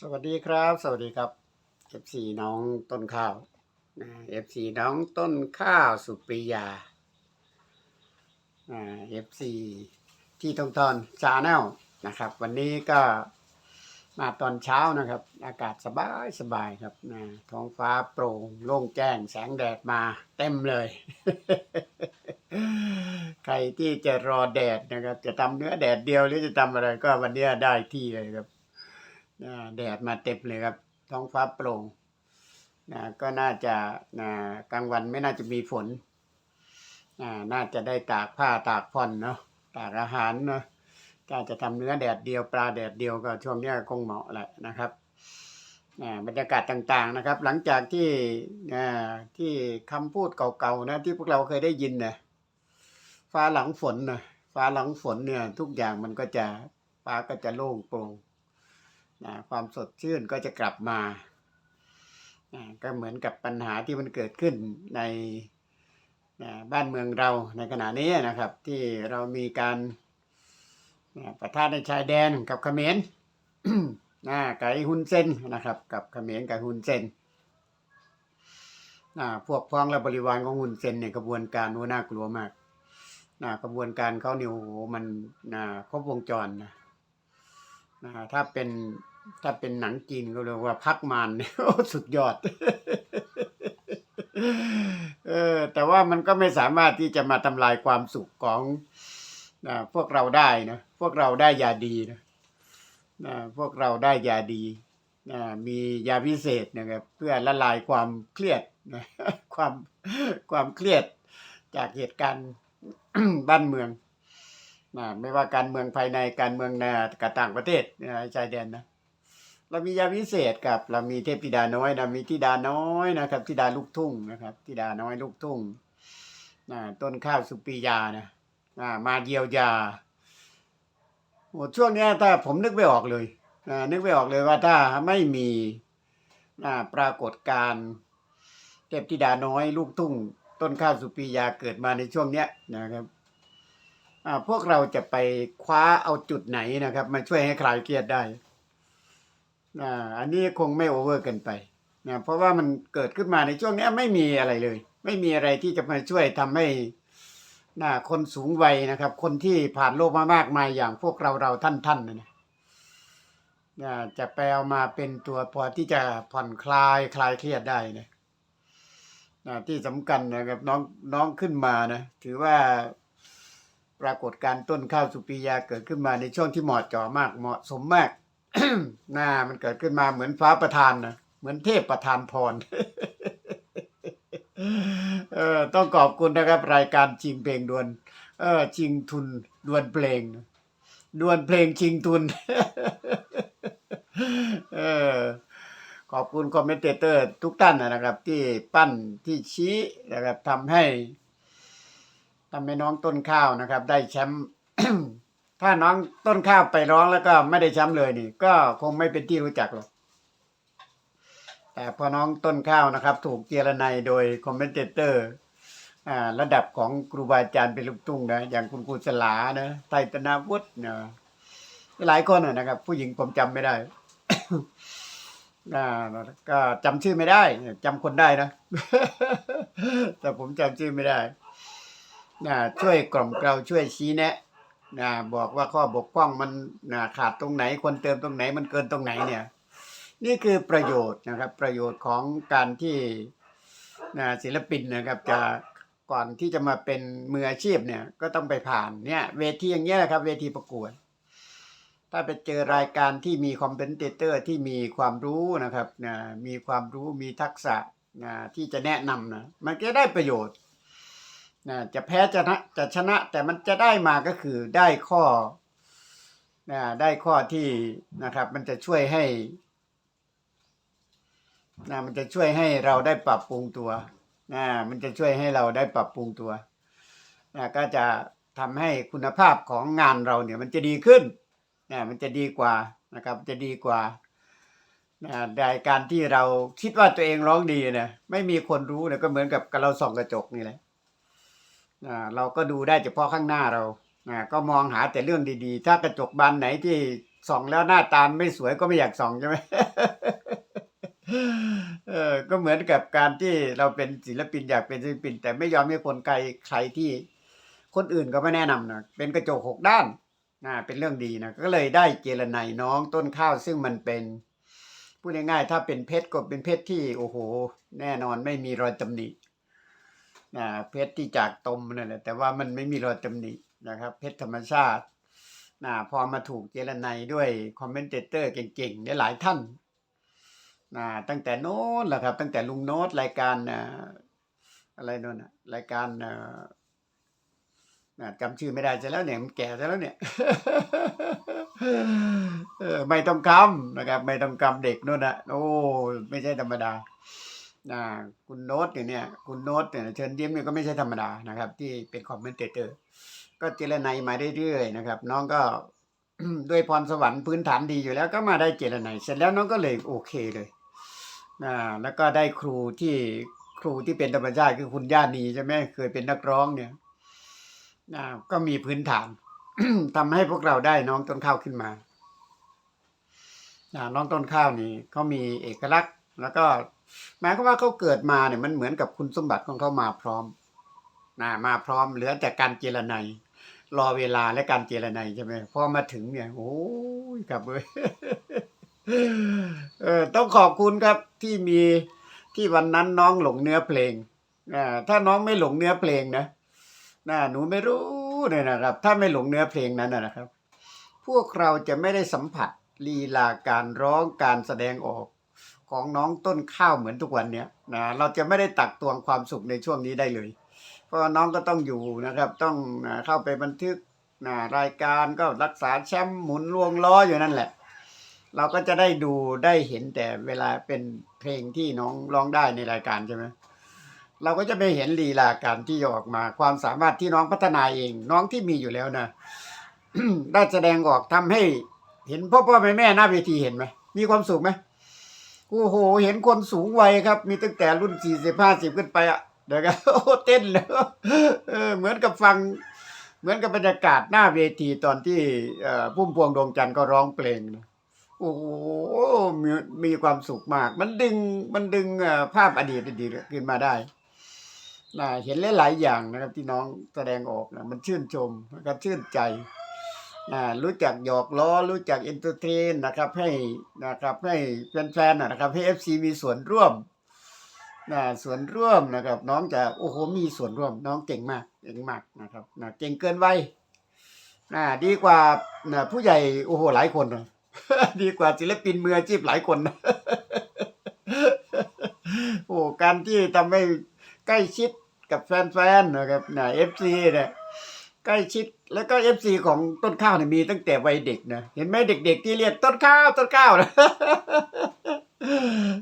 สวัสดีครับ สวัสดีครับ FC น้องต้นข้าวนะ FC น้องต้นข้าวสุปริยาอ่า FC ที่ทองทอนชาแนลนะครับ วันนี้ก็มาตอนเช้านะครับ อากาศสบายสบายครับนะท้องฟ้าโปร่งโล่งแจ้งแสงแดดมาเต็มเลย ใครที่จะรอแดดนะครับ จะทำเนื้อแดดเดียวหรือจะทำอะไรก็วันนี้ได้ที่เลยครับ แดดมาเต็มเลยครับ ท้องฟ้าโปร่งนะก็น่าจะนะกลางวันไม่น่าจะมีฝนอ่าน่าจะได้ตากผ้าตากผ่อนเนาะตากอาหารเนาะถ้าจะทำเนื้อแดดเดียวปลาแดดเดียวก็ช่วงนี้คงเหมาะแหละนะครับบรรยากาศต่างๆนะครับ หลังจากที่ที่คำพูดเก่าๆนะที่พวกเราเคยได้ยินนะฟ้าหลังฝนนะฟ้าหลังฝนเนี่ยทุกอย่างมันก็จะฟ้าก็จะโล่งโปร่ง นะความสดชื่นก็จะกลับมานะก็เหมือนกับปัญหาที่มันเกิดขึ้นในนะบ้านเมืองเราในขณะนี้นะครับ ที่เรามีการนะประทะในชายแดนกับเขมรนะกับไอ้ฮุนเซนนะครับ กับเขมรกับฮุนเซนนะพวกพ้องและบริวารของฮุนเซนเนี่ยกระบวนการโน้น่ากลัวมากนะกระบวนการเขาเนี่ยโอ้โหมันนะครบวงจรนะนะถ้าเป็น ถ้าเป็นหนังจีนก็เรียกว่าพักมันโอ้สุดยอด เออ แต่ว่ามันก็ไม่สามารถที่จะมาทำลายความสุขของนะพวกเราได้นะพวกเราได้ยาดีนะนะพวกเราได้ยาดีนะมียาพิเศษนะครับเพื่อละลายความเครียดนะความความเครียดจากเหตุการณ์บ้านเมืองนะไม่ว่าการเมืองภายในการเมืองในกับต่างประเทศนะชายแดนนะ เรามียาวิเศษกับ เรามีเทพธิดาน้อยนะมีธิดาน้อยนะครับธิดาลูกทุ่งนะครับธิดาน้อยลูกทุ่งนะต้นข้าวสุปียานะนะมาเยียวยาโอ้ช่วงนี้ถ้าผมนึกไม่ออกเลยนะนึกไม่ออกเลยว่าถ้าไม่มีนะปรากฏการเทพธิดาน้อยลูกทุ่ง ต้นข้าวสุปียาเกิดมาในช่วงเนี้ยนะครับอ่าพวกเราจะไปคว้าเอาจุดไหนนะครับ มาช่วยให้คลายเครียดได้ อ่าอันนี้คงไม่โอเวอร์เกินไปนะเพราะว่ามันเกิดขึ้นมาในช่วงนี้ไม่มีอะไรเลย ไม่มีอะไรที่จะมาช่วยทำให้นะคนสูงวัยนะครับ คนที่ผ่านโลกมามากมายอย่างพวกเราเราท่านท่านนะนะจะไปเอามาเป็นตัวพอที่จะผ่อนคลายคลายเครียดได้นะนะที่สำคัญนะครับน้องน้องขึ้นมานะถือว่าปรากฏการต้นข้าวสุปียาเกิดขึ้นมาในช่วงที่เหมาะเจาะมากเหมาะสมมาก น่ามันเกิดขึ้นมาเหมือนฟ้าประทานนะเหมือนเทพประทานพรเออต้องขอบคุณนะครับ รายการชิงเพลงดวลเออชิงทุนดวลเพลงดวลเพลงชิงทุน เออขอบคุณคอมเมนเตอร์ทุกท่านนะครับ ที่ปั้นที่ชี้นะครับทำให้ทำให้น้องต้นข้าวนะครับ ได้แชมป์ ถ้าน้องต้นข้าวไปร้องแล้วก็ไม่ได้แชมป์เลยนี่ ก็คงไม่เป็นที่รู้จักหรอกแต่พอน้องต้นข้าวนะครับ ถูกเจรนายโดยคอมเมนเตอร์ระดับของครูบาอาจารย์เป็นลูกทุ่งนะอย่างคุณครูสลานะไทตนาวุฒินะหลายคนนะครับ ผู้หญิงผมจำไม่ได้ก็จำชื่อไม่ได้จำคนได้นะ แต่ผมจำชื่อไม่ได้นะช่วยกล่อมเกลาช่วยชี้แนะ นะบอกว่าข้อบกพร่องมันนะขาดตรงไหนควรเติมตรงไหนมันเกินตรงไหนเนี่ย นี่คือประโยชน์นะครับ ประโยชน์ของการที่นะศิลปินนะครับจะก่อนที่จะมาเป็นมืออาชีพเนี่ยก็ต้องไปผ่านเนี่ยเวทีอย่างเงี้ยนะครับ เวทีประกวด ถ้าไปเจอรายการที่มีคอมเพนเตอร์ที่มีความรู้นะครับนะมีความรู้มีทักษะนะที่จะแนะนำนะมันก็ได้ประโยชน์ นะจะแพ้จะนะจะชนะแต่มันจะได้มาก็คือได้ข้อนะได้ข้อที่นะครับ มันจะช่วยให้นะมันจะช่วยให้เราได้ปรับปรุงตัวนะมันจะช่วยให้เราได้ปรับปรุงตัวนะก็จะทำให้คุณภาพของงานเราเนี่ยมันจะดีขึ้นนะมันจะดีกว่านะครับจะดีกว่านะในการที่เราคิดว่าตัวเองร้องดีนะไม่มีคนรู้เนี่ยก็เหมือนกับกเราส่องกระจกนี่แหละ เราก็ดูได้เฉพาะข้างหน้าเราก็มองหาแต่เรื่องดีๆ ถ้ากระจกบานไหนที่ส่องแล้วหน้าตาไม่สวยก็ไม่อยากส่องใช่ไหมเออก็เหมือนกับการที่เราเป็นศิลปินอยากเป็นศิลปิน แต่ไม่ยอมให้คนไกลใครที่คนอื่นก็ไม่แนะนำนะเป็นกระจกหกด้านนะเป็นเรื่องดีนะก็เลยได้เจรไนน้องต้นข้าวซึ่งมันเป็นพูดง่ายๆถ้าเป็นเพชรก็เป็นเพชรที่โอ้โห แน่นอนไม่มีรอยตำหนิ นะเพชรที่จากตมนั่นแหละแต่ว่ามันไม่มีรอยตำหนินะครับ เพชรธรรมชาตินะพอมาถูกเจรไนยด้วยคอมเมนเตเตอร์เก่งๆได้หลายท่านนะตั้งแต่โน้นแหละครับตั้งแต่ลุงโน้ตรายการเอ่อะไรโน่นรายการนะจำชื่อไม่ได้จะแล้วเนี่ยมันแก่จะแล้วเนี่ยไม่ต้องคำนะครับ ไม่ต้องคำเด็กโน่นนะโอ้ไม่ใช่ธรรมดา คุณโน้ตเนี่ยคุณโน้ตเนี่ยเชิญยิ้มเนี่ยก็ไม่ใช่ธรรมดานะครับ ที่เป็นคอมเมนเตเตอร์ ก็เจรไนยมาเรื่อยๆนะครับ น้องก็ด้วยพรสวรรค์พื้นฐานดีอยู่แล้วก็มาได้เจรไนยเสร็จแล้วน้องก็เลยโอเคเลยอ่าแล้วก็ได้ครูที่ครูที่เป็นธรรมชาติคือคุณย่านีใช่ไหมเคยเป็นนักร้องเนี่ยอ่าก็มีพื้นฐานทำให้พวกเราได้น้องต้นข้าวขึ้นมาอ่าน้องต้นข้าวนี่เขามีเอกลักษณ์แล้วก็ หมายความว่าเขาเกิดมาเนี่ยมันเหมือนกับคุณสมบัติของเขามาพร้อมนะมาพร้อมเหลือแต่การเจรไนรอเวลาและการเจรไนใช่ไหมพอมาถึงเนี่ยโอ้ยกลับเลยเออต้องขอบคุณครับที่มีที่วันนั้นน้องหลงเนื้อเพลงอ่าถ้าน้องไม่หลงเนื้อเพลงนะน่าหนูไม่รู้เลยนะครับ ถ้าไม่หลงเนื้อเพลงนั้นนะครับ พวกเราจะไม่ได้สัมผัสลีลาการร้องการแสดงออก ของน้องต้นข้าวเหมือนทุกวันเนี้ยนะเราจะไม่ได้ตักตวงความสุขในช่วงนี้ได้เลย เพราะน้องก็ต้องอยู่นะครับ ต้องนะเข้าไปบันทึกนะรายการก็รักษาแชมป์หมุนลวงล้ออยู่นั่นแหละ เราก็จะได้ดูได้เห็นแต่เวลาเป็นเพลงที่น้องร้องได้ในรายการใช่ไหมเราก็จะไม่เห็นลีลาการที่ออกมา ความสามารถที่น้องพัฒนาเอง น้องที่มีอยู่แล้วนะได้แสดงออกทำให้เห็นพ่อพ่อแม่แม่หน้าเวทีเห็นไหมมีความสุขไหม โอ้โห เห็นคนสูงวัยครับ มีตั้งแต่รุ่นสี่สิบห้าสิบขึ้นไปอะเดี๋ยวก็โอ้เต้นเลยเออเหมือนกับฟัง เหมือนกับบรรยากาศหน้าเวทีตอนที่พุ่มพวงดวงจันทร์ก็ร้องเพลงนะโอ้โหมีมีความสุขมาก มันดึงมันดึงภาพอดีตอดีตขึ้นมาได้นะเห็นหลายๆอย่างนะครับที่น้องแสดงออกนะมันชื่นชมนะครับชื่นใจ รู้จักหยอกล้อ รู้จักเอนเตอร์เทนนะครับ ให้นะครับให้แฟนๆนะครับ ให้เอฟซีมีส่วนร่วมนะส่วนร่วมนะครับ น้องจะโอ้โหมีส่วนร่วมน้องเก่งมากเก่งมากนะครับนะเก่งเกินวัยนะดีกว่านะผู้ใหญ่โอ้โหหลายคนดีกว่าศิลปินมืออาชีพหลายคนโอ้การที่ทำให้ใกล้ชิดกับแฟนๆนะครับนะเอฟซีเนี่ยใกล้ชิด แล้วก็เอฟซีของต้นข้าวเนี่ยมีตั้งแต่วัยเด็กนะ เห็นไหมเด็ก ๆ ที่เรียกต้นข้าวต้นข้าวนะ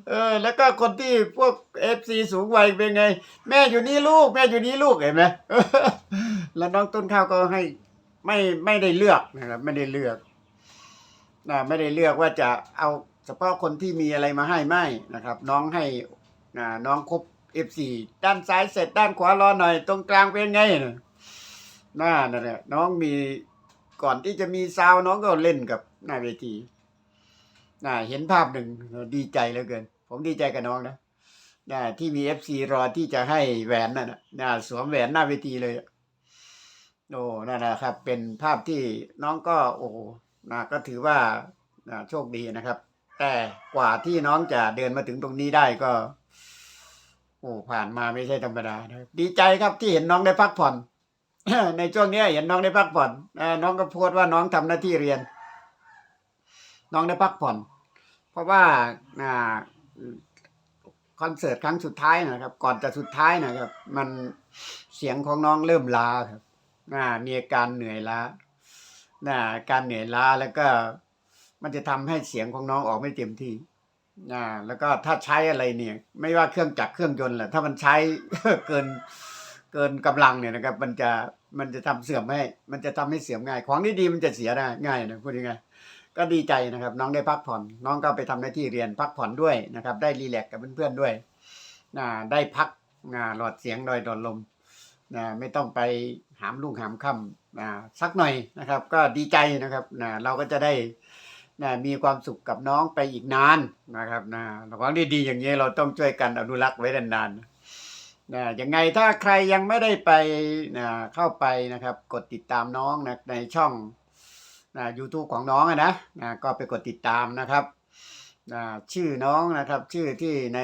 เออแล้วก็คนที่พวกเอฟซีสูงวัยเป็นไง แม่อยู่นี่ลูก แม่อยู่นี่ลูกเห็นไหมแล้วน้องต้นข้าวก็ให้ไม่ไม่ได้เลือกนะครับไม่ได้เลือกนะไม่ได้เลือกว่าจะเอาเฉพาะคนที่มีอะไรมาให้ไม่นะครับ น้องให้นะน้องครบ F4 ด้านซ้ายเสร็จด้านขวารอหน่อย ตรงกลางเป็นไงนะ น่านั่นแหละน้องมีก่อนที่จะมีซาวน้องก็เล่นกับหน้าเวทีน่าเห็นภาพหนึ่งดีใจเหลือเกิน ผมดีใจกับน้องนะนะที่มี FC รอที่จะให้แหวนนั่นนะนะสวมแหวนหน้าเวทีเลยโอ้นั่นนะครับ เป็นภาพที่น้องก็โอ้โหนะก็ถือว่านะโชคดีนะครับ แต่กว่าที่น้องจะเดินมาถึงตรงนี้ได้ก็ โอ้ผ่านมาไม่ใช่ธรรมดานะดีใจครับที่เห็นน้องได้พักผ่อน ในช่วงนี้เห็นน้องได้พักผ่อนน้องก็โพสต์ว่าน้องทำหน้าที่เรียน น้องได้พักผ่อน เพราะว่าคอนเสิร์ตครั้งสุดท้ายนะครับ ก่อนจะสุดท้ายนะครับ มันเสียงของน้องเริ่มล้าครับอ่ามีอาการเหนื่อยล้าการเหนื่อยล้าแล้วก็มันจะทำให้เสียงของน้องออกไม่เต็มที่แล้วก็ถ้าใช้อะไรเนี่ย ไม่ว่าเครื่องจักรเครื่องยนต์แหละถ้ามันใช้เกิน เกินกำลังเนี่ยนะครับ มันจะมันจะทำเสื่อมให้ มันจะทำให้เสื่อมง่าย ของที่ดีมันจะเสียได้ง่ายนะพูดยังไงก็ดีใจนะครับ น้องได้พักผ่อน น้องก็ไปทำหน้าที่เรียนพักผ่อนด้วยนะครับ ได้รีแลกกับเพื่อนๆด้วยนะได้พักนะหลอดเสียงโดยดอนลมนะไม่ต้องไปหามลุ่งหามค่ำนะสักหน่อยนะครับ ก็ดีใจนะครับนะเราก็จะได้นะมีความสุขกับน้องไปอีกนานนะครับนะของดีๆอย่างนี้เราต้องช่วยกันอนุรักษ์ไว้นานๆ นะยังไงถ้าใครยังไม่ได้ไปนะเข้าไปนะครับ กดติดตามน้องนะในช่องนะ YouTube ของน้องนะนะก็ไปกดติดตามนะครับนะชื่อน้องนะครับชื่อที่ใน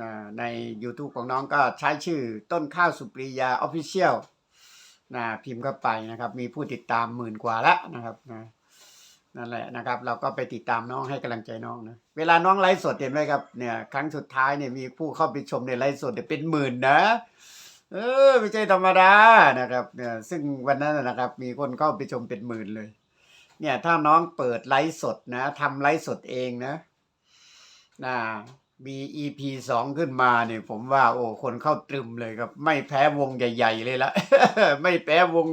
นะใน YouTube ของน้องก็ใช้ชื่อต้นข้าวสุปรียาออฟฟิเชียลนะพิมพ์เข้าไปนะครับ มีผู้ติดตามหมื่นกว่าแล้วนะครับนะ นั่นแหละนะครับ เราก็ไปติดตามน้องให้กำลังใจน้องนะเวลาน้องไลฟ์สดเห็นไหมครับเนี่ยครั้งสุดท้ายเนี่ยมีผู้เข้าไปชมในไลฟ์สดเนี่ยเป็นหมื่นนะเออไม่ใช่ธรรมดานะครับเนี่ยซึ่งวันนั้นนะครับ มีคนเข้าไปชมเป็นหมื่นเลย เนี่ยถ้าน้องเปิดไลฟ์สดนะทำไลฟ์สดเองนะนะมี EP สองขึ้นมาเนี่ยผมว่าโอ้คนเข้าตรึมเลยครับ ไม่แพ้วงใหญ่ ๆ เลยละไม่แพ้วง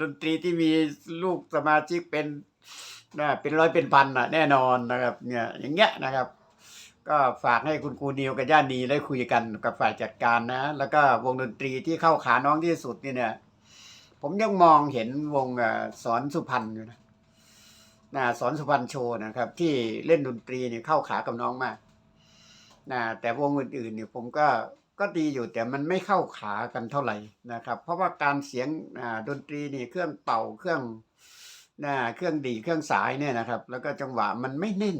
ดนตรีที่มีลูกสมาชิกเป็นนะเป็นร้อยเป็นพันอะแน่นอนนะครับเนี่ยอย่างเงี้ยนะครับ ก็ฝากให้คุณครูนิวกับย่านีได้คุยกันกับฝ่ายจัดการนะ แล้วก็วงดนตรีที่เข้าขาน้องที่สุดนี่เนี่ย ผมยังมองเห็นวงสอนสุพรรณอยู่นะนะสอนสุพรรณโชว์นะครับ ที่เล่นดนตรีเนี่ยเข้าขากับน้องมากนะแต่วงอื่นๆเนี่ยผมก็ ก็ดีอยู่แต่มันไม่เข้าขากันเท่าไหร่นะครับ เพราะว่าการเสียงดนตรีนี่เครื่องเป่าเครื่องนะเครื่องดีเครื่องสายเนี่ยนะครับ แล้วก็จังหวะมันไม่แน่น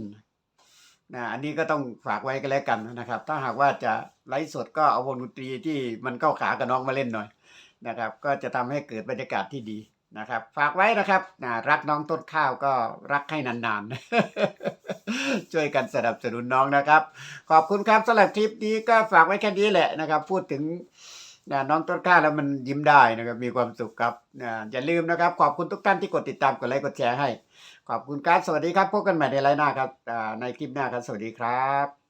นะอันนี้ก็ต้องฝากไว้กันแล้วกันนะครับ ถ้าหากว่าจะไลฟ์สดก็เอาวงดนตรีที่มันเข้าขากับน้องมาเล่นหน่อยนะครับ ก็จะทำให้เกิดบรรยากาศที่ดีนะครับ ฝากไว้นะครับนะรักน้องต้นข้าวก็รักให้นานๆ ช่วยกันสนับสนุนน้องนะครับ ขอบคุณครับสำหรับคลิปนี้ก็ฝากไว้แค่นี้แหละนะครับ พูดถึงนะน้องต้นข้าวแล้วมันยิ้มได้นะครับมีความสุขครับนะอย่าลืมนะครับ ขอบคุณทุกท่านที่กดติดตามกดไลค์กดแชร์ให้ ขอบคุณครับสวัสดีครับพบกันใหม่ในไลน์หน้าครับในคลิปหน้าครับสวัสดีครับ